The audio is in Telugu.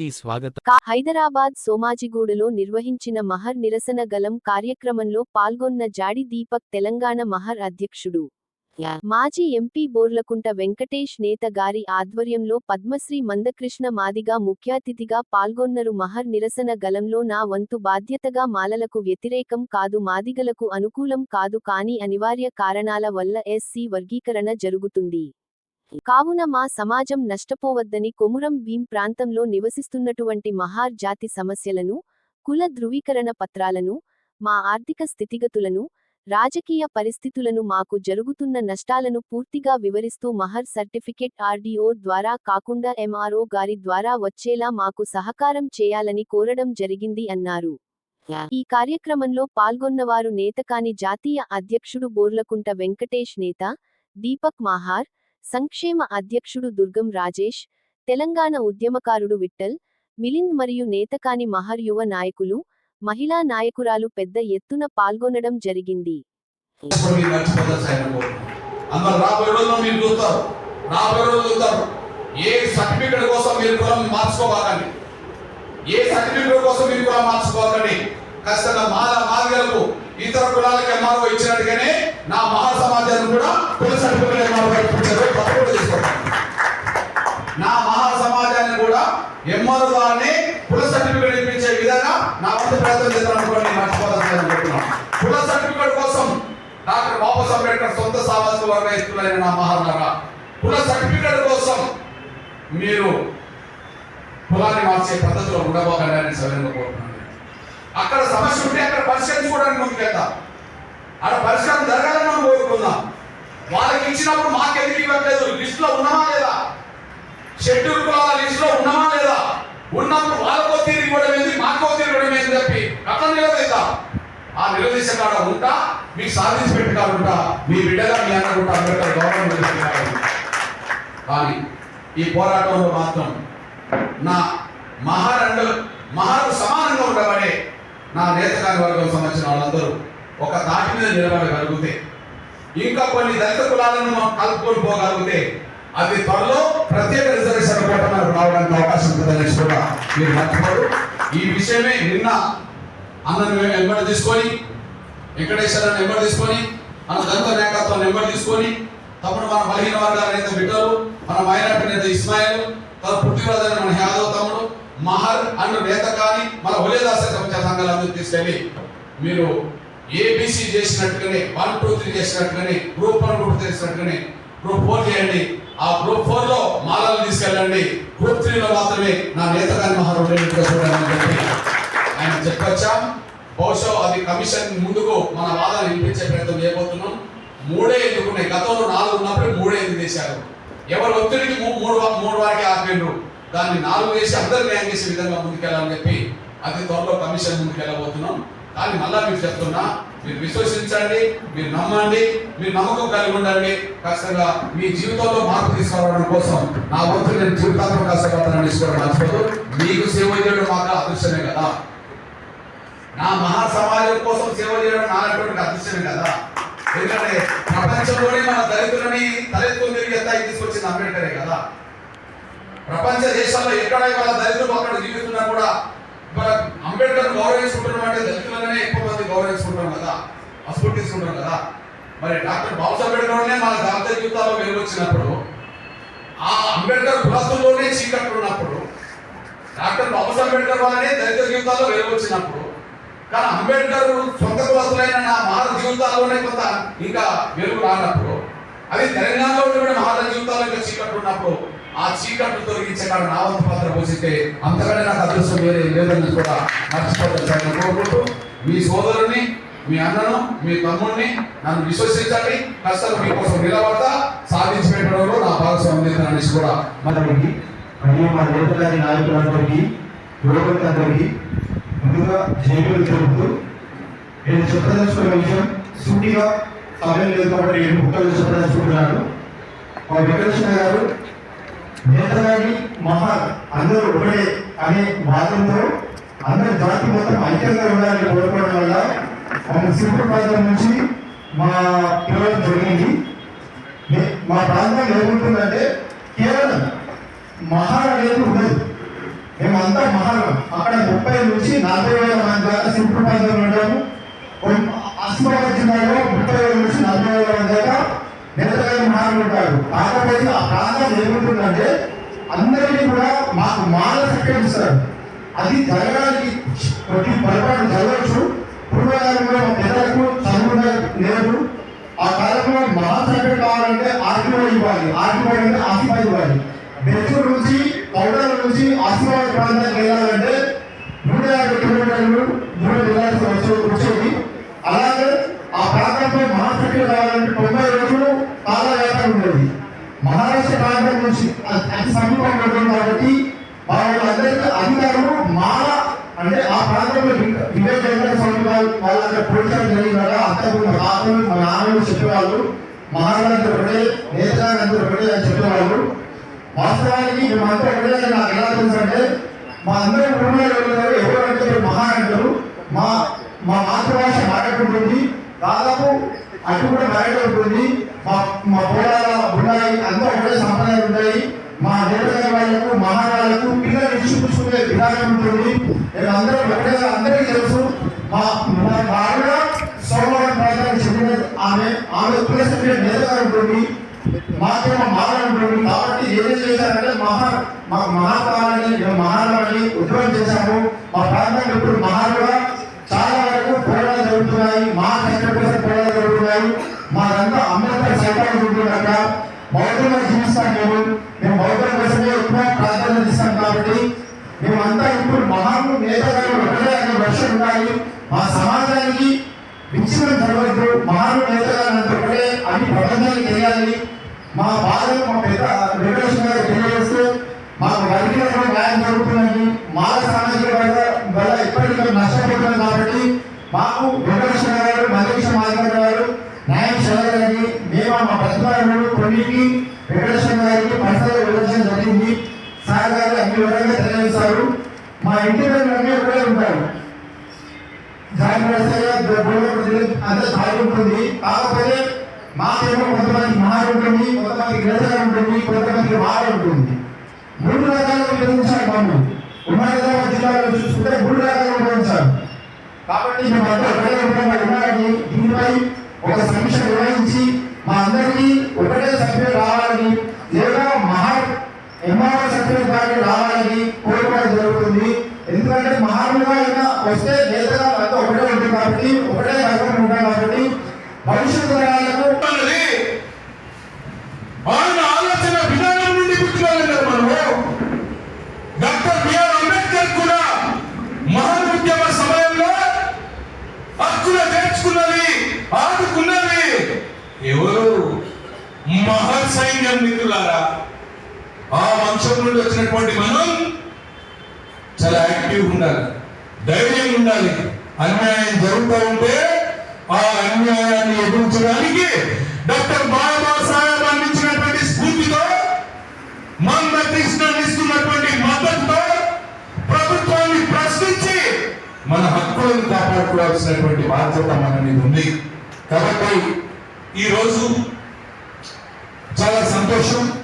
కి స్వాగతం. హైదరాబాద్ సోమాజిగూడలో నిర్వహించిన మహర్ నిరసన గలం కార్యక్రమంలో పాల్గొన్న జాడి దీపక్ తెలంగాణ మహర్ అధ్యక్షుడు. మాజీ ఎంపీ బోర్లకుంట వెంకటేష్ నేత గారి ఆధ్వర్యంలో పద్మశ్రీ మందకృష్ణ మాదిగా ముఖ్యాతిథిగా పాల్గొన్నరు మహర్ నిరసన గలంలో నా వంతు బాధ్యతగా మాలలకు వ్యతిరేకం కాదు మాదిగలకు అనుకూలం కాదు కాని అనివార్య కారణాల వల్ల ఎస్సీ వర్గీకరణ జరుగుతుంది. కావున మా సమాజం నష్టపోవద్దని కొమురం భీం ప్రాంతంలో నివసిస్తున్నటువంటి మహార్ జాతి సమస్యలను కుల ధృవీకరణ పత్రాలను మా ఆర్థిక స్థితిగతులను రాజకీయ పరిస్థితులను మాకు జరుగుతున్న నష్టాలను పూర్తిగా వివరిస్తూ మహర్ సర్టిఫికెట్ ఆర్డీఓ ద్వారా కాకుండా ఎంఆర్ఓ గారి ద్వారా వచ్చేలా మాకు సహకారం చేయాలని కోరడం జరిగింది అన్నారు. ఈ కార్యక్రమంలో పాల్గొన్నవారు నేతకాని జాతీయ అధ్యక్షుడు బోర్లకుంట వెంకటేష్ నేత దీపక్ మాహార్ సంక్షేమ అధ్యక్షుడు దుర్గం రాజేష్ తెలంగాణ ఉద్యమకారుడు విట్టల్ మిలింద్ మరియు నేతకాని మహర్ యువ నాయకులు మహిళా నాయకురాలు పెద్ద ఎత్తున పాల్గొనడం జరిగింది. ఏ సర్టిఫికెట్ కోసం మీరు కులం మార్చుకోవాలని ఏ సర్టిఫికెట్ కోసం మీరు కులం మార్చుకోవాలని ఖచ్చితంగా మాల మాదిగలకు ఇతర కులాలకు ఎంఆర్ఓ ఇచ్చినట్టుగానే నా మహా సమాజాన్ని కూడా కుల సర్టిఫికెట్ ఎంఆర్ఓ ఇప్పించారు తప్పకుండా తీసుకోండి. నా మహా సమాజాన్ని కూడా ఎంఆర్ఓ ద్వారానే కుల సర్టిఫికెట్ ఇప్పించే విధంగా నా వంతు ప్రయత్నం చేస్తాను చేద్దామనుకోండి మర్చిపోతాను కుల సర్టిఫికెట్ కోసం డాక్టర్ బాబు అంబేద్కర్ సొంత సామాజిక వర్గ ఎత్తులైన నా మహారాజా కుల సర్టిఫికెట్ కోసం మీరు కులాన్ని మార్చే పద్ధతిలో ఉండబోకండి అని సవినంగా కోరుతున్నాను. అక్కడ సమస్య ఉంటే అక్కడ పరిష్కరించుకోవడానికి ముందుకెళ్తాం అక్కడ పరిష్కారం జరగాలని మనం కోరుకుందాం. వాళ్ళకి ఇచ్చినప్పుడు మాకెందుకు ఇవ్వట్లేదు? లిస్టులో ఉన్నామా లేదా? షెడ్యూల్ కులాల లిస్టులో ఉన్నామా లేదా? ఉన్నప్పుడు వాళ్ళకో తీరు ఇవ్వడం ఏంది? మాకో తీరు ఇవ్వడం ఏంది చెప్పి అట్లా నిలదీద్దాం. ఆ నిలదీసే కాడ ఉంటా మీకు సాధించి పెట్టుకుంటా మీ బిడ్డగా మీ అనుకుంటా అంబేద్కర్ గవర్నమెంట్ కానీ ఈ పోరాటంలో మాత్రం నా మహారండు మహారు సమానంగా ఉండబడే నా నేతగారి వర్గం సంబంధించిన వాళ్ళందరూ ఒక దాటి మీద నిలబడగలిగితే ఇంకా కొన్ని దళిత కులాలను మనం కలుపుకొని పోగలిగితే అది త్వరలో ప్రత్యేక రిజర్వేషన్ కోట రావడానికి అవకాశం ఉంటుందని కూడా మీరు మర్చిపోరు ఈ విషయమే నిన్న అన్నను మేము ఎంబడి తీసుకొని వెంకటేశ్వర ఎంబడి తీసుకొని మన దళిత నాయకత్వం ఎంబడి తీసుకొని తప్పుడు మన బలహీన వర్గాల నేత బిడ్డలు మన మైనార్టీ నేత ఇస్మాయిల్ తన పుట్టిన మహర్ నేత కానీ మన ఒలేదాస సమాచార సంఘాలందరూ తీసుకెళ్ళి మీరు ఏబిసి చేసినట్టుగానే వన్ టూ త్రీ చేసినట్టుగానే గ్రూప్ వన్ గ్రూప్ చేసినట్టుగానే గ్రూప్ ఫోర్ చేయండి. ఆ గ్రూప్ ఫోర్లో మాలలు తీసుకెళ్ళండి. గ్రూప్ త్రీలో మాత్రమే నా నేత కానీ చూడాలని చెప్పి ఆయన చెప్పొచ్చాం? బహుశా అది కమిషన్ ముందుకు మన వాదాలు వినిపించే ప్రయత్నం చేయబోతున్నాం. మూడే ఎందుకున్నాయి? గతంలో నాలుగు ఉన్నప్పుడు మూడే ఎందుకు చేశారు ఎవరు ఒత్తిడికి మూడు మూడు వారికి ఆపిండ్రు దాన్ని నాలుగు వేసి అందరు న్యాయం చేసే విధంగా ముందుకెళ్ళాలని చెప్పి అతి త్వరలో కమిషన్ ముందుకెళ్ళబోతున్నాం. కానీ మళ్ళా మీకు చెప్తున్నా మీరు విశ్వసించండి మీరు నమ్మండి మీరు నమ్మకం కలిగి ఉండండి. ఖచ్చితంగా మీ జీవితంలో మార్పు తీసుకురావడం కోసం నా వంతు నేను జీవితాత్మక కష్టపడతానని తీసుకోవడం మర్చిపోదు. మీకు సేవ చేయడం మాత్రం అదృష్టమే కదా. నా మహా సమాజం కోసం సేవ చేయడం నానటువంటి అదృష్టమే కదా. ఎందుకంటే ప్రపంచంలోనే మన దళితులని దళితులు తిరిగి ఎత్తాయి తీసుకొచ్చింది అంబేద్కరే కదా. ప్రపంచ దేశాల్లో ఎక్కడ వాళ్ళ దళితులు అక్కడ జీవిస్తున్నా కూడా మన అంబేద్కర్ గౌరవించుకుంటున్నాం అంటే దళితులనే ఎక్కువ మంది గౌరవించుకుంటాం కదా? పసుపు కదా? మరి డాక్టర్ బాబు అంబేద్కర్నే మన దళిత జీవితాల్లో వెలువచ్చినప్పుడు ఆ అంబేద్కర్ కులస్తుల్లోనే చీకట్లు ఉన్నప్పుడు డాక్టర్ బాబా అంబేద్కర్ వల్లనే దళిత జీవితాల్లో వెలువచ్చినప్పుడు కానీ అంబేద్కర్ సొంత కులస్తులైన నా మాన జీవితాల్లోనే కొంత ఇంకా వెలుగు రానప్పుడు అది తెలంగాణలో ఉన్న మహారాజ జీవితాల్లో ఇంకా చీకట్లు ఉన్నప్పుడు ఆ చీకట్లు తొలగించే నావంత నా పాత్ర పోషిస్తే అంతకంటే నాకు అదృష్టం వేరే లేదని కూడా మర్చిపోతాను. కోరుకుంటూ మీ సోదరుని మీ అన్నను మీ తమ్ముడిని నన్ను విశ్వసించండి. కష్టాలు మీకోసం నిలబడతా సాధించి పెట్టడంలో నా భాగస్వామ్యం అనేసి కూడా అందరికీ మరియు మా నేతగారి నాయకులందరికీ యువకులందరికీ ముందుగా జైలు తెలుపుతూ నేను చెప్పదలుచుకున్న విషయం సూటిగా సమయం లేదు కాబట్టి నేను ముక్కలు చెప్పదలుచుకుంటున్నాను. మా వెంకటేశ్వర గారు నేతగాని మహాన్ అందరూ ఒకటే అనే వాదంతో అందరి జాతి మొత్తం ఐక్యంగా ఉండాలని కోరుకోవడం వల్ల మన సింపుల్ ప్రాంతం నుంచి మా పిల్లలు జరిగింది. మా ప్రాంతం ఏముంటుందంటే కేవలం మహా అనేది ఉండదు. మేమంతా మహానం అక్కడ ముప్పై నుంచి నలభై వేల మంది దాకా సింపుల్ ప్రాంతంలో ఉంటాము అస్మాబాద్ జిల్లాలో ముప్పై వేల నుంచి నలభై వేల మంది దాకా నిరతమైన మహానులు ఉంటారు కాకపోతే ఆ ప్రాంతం ఏముంటుందంటే అందరికీ కూడా మాకు మాల ఇస్తారు. అది జరగడానికి ప్రతి పొరపాటు జరగవచ్చు. పూర్వకాలంలో మా పిల్లలకు చదువు లేదు ఆ కాలంలో మహా కావాలంటే ఆర్టీఓ ఇవ్వాలి. ఆర్టీఓ అంటే ఆసిఫా ఇవ్వాలి. బెంగళూరు నుంచి పౌడర్ నుంచి ఆసిఫాబాద్ ప్రాంతానికి వెళ్ళాలంటే నూట యాభై కిలోమీటర్లు దూరం వెళ్ళాల్సి వచ్చే వచ్చేది. అలాగే ప్రాంతం నుంచి అతి సమీపంలో ఉంటుంది కాబట్టి వాళ్ళందరికీ అధికారులు మాల అంటే ఆ ప్రాంతంలో వివేకానంద స్వామి వాళ్ళు వాళ్ళ పోలీసులు జరిగిన అంతకు మా తాతలు మా నాన్నలు చెప్పేవాళ్ళు మహారాజు ఒకటే నేతగానంతా ఒకటే అని చెప్పేవాళ్ళు. వాస్తవానికి మేమంతా ఒకటే నాకు ఎలా తెలుసు అంటే మా అందరూ కుటుంబాలు ఎవరు ఎవరంటే మీరు మహా అంటారు మా మా మాతృభాష మాట్లాడుకుంటుంది. దాదాపు అటు కూడా బయట ఉంటుంది మా మా పొలాల ఉన్నాయి. అందరూ ఒకటే సంప్రదాయాలు ఉంటాయి. మా దేవతల వాళ్ళకు మహారాజులకు పిల్లలు ఇచ్చుకునే విధానం ఉంటుంది. మేము అందరం ఒకటే అందరికీ తెలుసు. మా మా భార్య సోమవారం ప్రాంతానికి చెందిన ఆమె ఆమె ఉపయోగించే నేతగా ఉంటుంది. మాకేమో మాల ఉంటుంది. కాబట్టి ఏం చేశారంటే మహా మా మహాకాలని మహారాణి ఉద్యమం చేశాము. మా ప్రాంతంలో ఇప్పుడు మహాలుగా జరుగుతున్నాయి మా కష్టపడిన పోరాటాలు జరుగుతున్నాయి. మాదంతా అంబేద్కర్ సైతాలు ఉంటున్నాక బౌద్ధంగా జీవిస్తాం మేము మేము బౌద్ధం కోసమే ఎక్కువ ప్రాధాన్యత ఇస్తాం కాబట్టి మేమంతా ఇప్పుడు మహాను నేతగారు ఒకటే అనే వర్షం ఉండాలి మా సమాజానికి విచ్ఛిన్నం జరగద్దు మహాను నేతగారంతా ఒకటే. అని ప్రపంచానికి తెలియాలి. మా బాధ మా పెద్ద వెంకటేశ్వర గారు తెలియజేస్తే మాకు వర్గీకరణ న్యాయం జరుగుతుందని మా సామాజిక వర్గ వల్ల ఇప్పటికీ నష్టపోతున్నాం కాబట్టి మాకు వెంకటేశ్వర గారు మల్లేశ్వర మాధవ గారు న్యాయం చేయాలని మా వెంకటేశ్వర గారికి పర్సనల్ వివరించడం జరిగింది. సార్ గారు అన్ని వివరంగా మా ఇంటి ఉంటారు కాకపోతే మాకేమో కొంతమంది ఉంటుంది కొంతమంది ఉంటుంది కొంతమంది వారు ఉంటుంది. మూడు రకాలుగా విభజించారు మమ్మల్ని ఉమ్మడి హైదరాబాద్ జిల్లాలో చూసుకుంటే మూడు రకాలుగా విభజించారు. కాబట్టి ఒకటే దీనిపై ఒక సమీక్ష నిర్వహించి మా అందరికీ ఒకటే సభ్యులు రావాలని లేదా మహా ఎంఆర్ఓ సభ్యులు కానీ రావాలని కోరుకోవడం జరుగుతుంది ఎందుకంటే మహానుగా అయినా వస్తే నేతగా అంతా ఒకటే ఉంటుంది కాబట్టి ఒకటే కార్యక్రమం ఉంటాయి కాబట్టి భవిష్యత్తు తరాలకు అన్నది ఆయన ఆలోచన విధానం నుండి పుట్టుకోలేదు మనము. డాక్టర్ బిఆర్ అంబేద్కర్ కూడా మహాన్ ఉద్యమ సమయంలో హక్కులు తెచ్చుకున్నది ఆదుకున్నది. ఎవరు? మహా సైన్యం మిత్రులారా ఆ వంశం నుండి వచ్చినటువంటి మనం చాలా యాక్టివ్ ఉండాలి. ధైర్యం ఉండాలి. అన్యాయం జరుగుతూ ఉంటే ఆ అన్యాయాన్ని ఎదుర్చడానికి డాక్టర్ బాబా సాహెబ్ అందించినటువంటి స్ఫూర్తితో మందకృష్ణ ఇస్తున్నటువంటి మద్దతుతో ప్రభుత్వాన్ని ప్రశ్నించి మన హక్కులను కాపాడుకోవాల్సినటువంటి బాధ్యత మన మీద ఉంది. కాబట్టి ఈరోజు చాలా సంతోషం.